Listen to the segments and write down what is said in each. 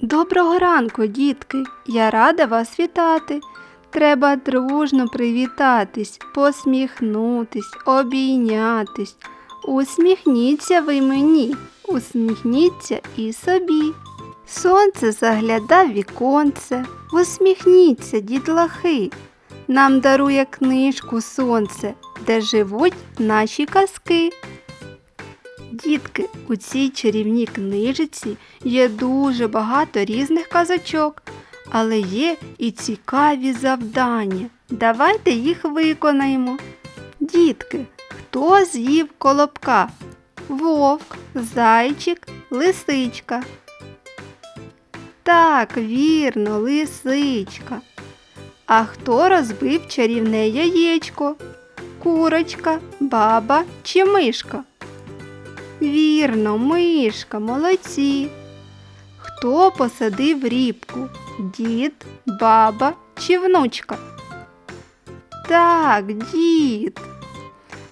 Доброго ранку, дітки! Я рада вас вітати. Треба дружно привітатись, посміхнутись, обійнятись. Усміхніться ви мені, усміхніться і собі. Сонце загляда віконце, усміхніться, дітлахи. Нам дарує книжку сонце, де живуть наші казки. Дітки, у цій чарівній книжиці є дуже багато різних казочок, але є і цікаві завдання. Давайте їх виконаємо. Дітки, хто з'їв колобка? Вовк, зайчик, лисичка. Так, вірно, лисичка. А хто розбив чарівне яєчко? Курочка, баба чи мишка? Вірно, мишка, молодці. Хто посадив рібку? Дід, баба чи внучка? Так, дід.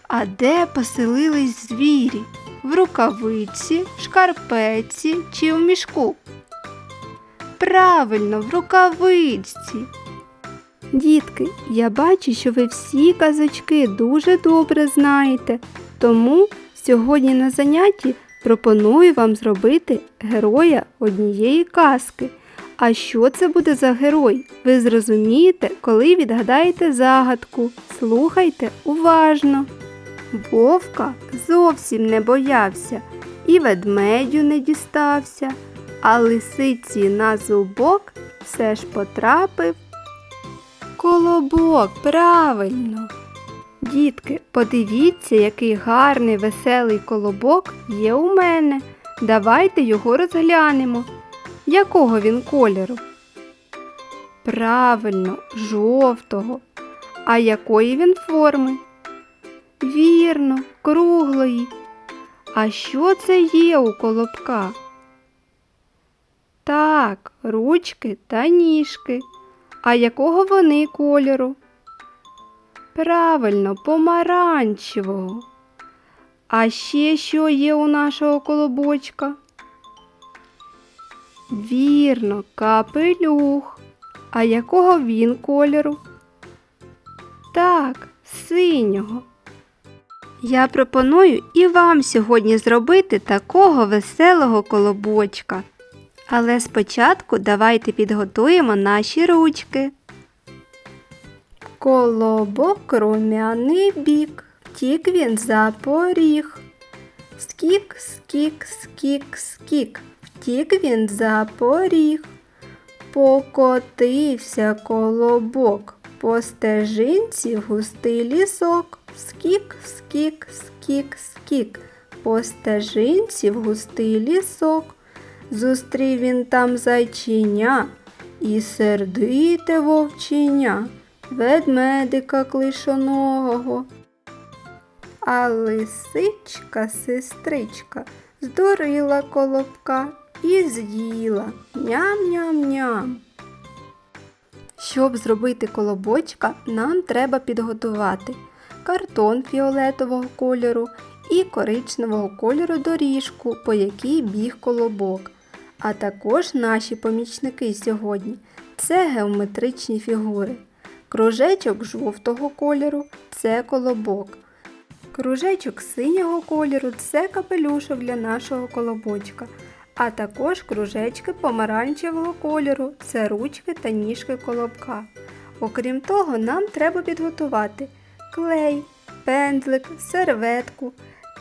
А де поселились звірі? В рукавиці, в шкарпетці чи в мішку? Правильно, в рукавичці. Дітки, я бачу, що ви всі казочки дуже добре знаєте, тому сьогодні на занятті пропоную вам зробити героя однієї казки. А що це буде за герой? Ви зрозумієте, коли відгадаєте загадку. Слухайте уважно. Вовка зовсім не боявся і ведмедю не дістався, а лисиці на зубок все ж потрапив Колобок, правильно. Дітки, подивіться, який гарний веселий колобок є у мене. Давайте його розглянемо. Якого він кольору? Правильно, жовтого. А якої він форми? Вірно, круглої. А що це є у колобка? Так, ручки та ніжки. А якого вони кольору? Правильно, помаранчевого. А ще що є у нашого колобочка? Вірно, капелюх. А якого він кольору? Так, синього. Я пропоную і вам сьогодні зробити такого веселого колобочка. Але спочатку давайте підготуємо наші ручки. Колобок румяний бік, втік він за поріг. Скік, скік, скік, скік, втік він за поріг. Покотився колобок, по стежинці густий лісок. Скік, скік, скік, скік, по стежинці в густий лісок. Зустрів він там зайчиня і сердите вовчиня, ведмедика клишоного. А лисичка, сестричка, здурила колобка і з'їла ням-ням-ням. Щоб зробити колобочка, нам треба підготувати картон фіолетового кольору і коричневого кольору доріжку, по якій біг колобок. А також наші помічники сьогодні це геометричні фігури. Кружечок жовтого кольору це колобок. Кружечок синього кольору це капелюшок для нашого колобочка. А також кружечки помаранчевого кольору це ручки та ніжки колобка. Окрім того, нам треба підготувати клей, пензлик, серветку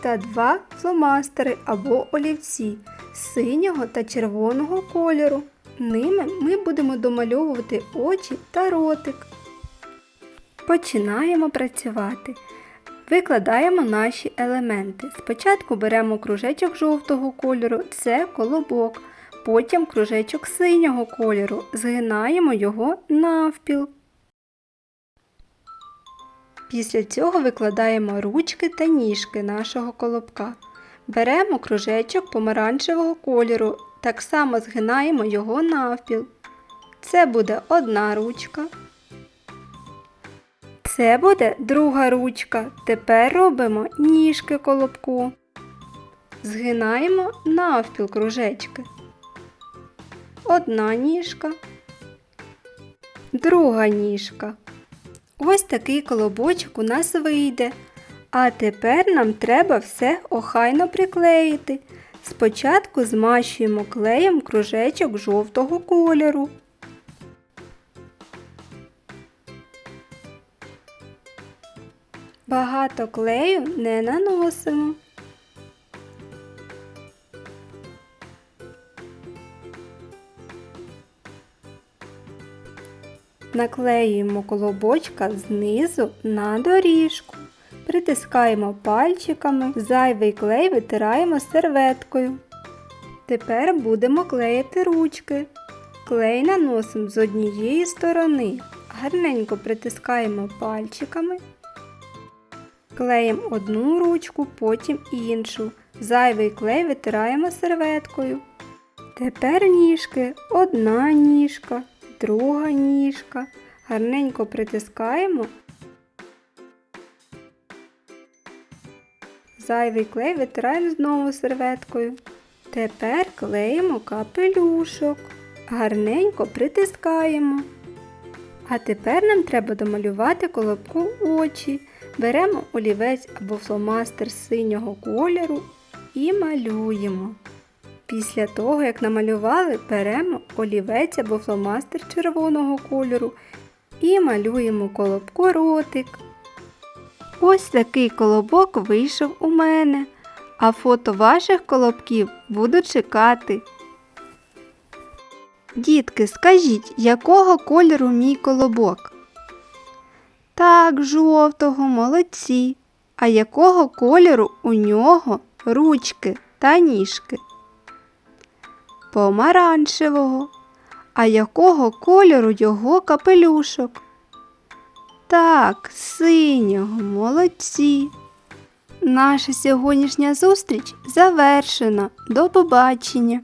та два фломастери або олівці синього та червоного кольору. Ними ми будемо домальовувати очі та ротик. Починаємо працювати. Викладаємо наші елементи. Спочатку беремо кружечок жовтого кольору, це колобок. Потім кружечок синього кольору. Згинаємо його навпіл. Після цього викладаємо ручки та ніжки нашого колобка. Беремо кружечок помаранчевого кольору, так само згинаємо його навпіл. Це буде одна ручка. Це буде друга ручка. Тепер робимо ніжки колобку. Згинаємо навпіл кружечки. одна ніжка, друга ніжка. Ось такий колобочок у нас вийде. А тепер нам треба все охайно приклеїти. Спочатку змащуємо клеєм кружечок жовтого кольору. Багато клею не наносимо. Наклеюємо колобочка знизу на доріжку. Притискаємо пальчиками, зайвий клей витираємо серветкою. Тепер будемо клеїти ручки. Клей наносимо з однієї сторони. Гарненько притискаємо пальчиками. Клеїмо одну ручку, потім іншу. Зайвий клей витираємо серветкою. Тепер ніжки, одна ніжка, друга ніжка. Гарненько притискаємо. Зайвий клей витираємо знову серветкою. Тепер клеїмо капелюшок. Гарненько притискаємо. А тепер нам треба домалювати колобку очі. Беремо олівець або фломастер синього кольору і малюємо. Після того, як намалювали, беремо олівець або фломастер червоного кольору і малюємо колобку ротик. Ось такий колобок вийшов у мене, а фото ваших колобків буду чекати. Дітки, скажіть, якого кольору мій колобок? Так, жовтого, молодці. А якого кольору у нього ручки та ніжки? Помаранчевого. А якого кольору його капелюшок? Так, синього, молодці. Наша сьогоднішня зустріч завершена. До побачення!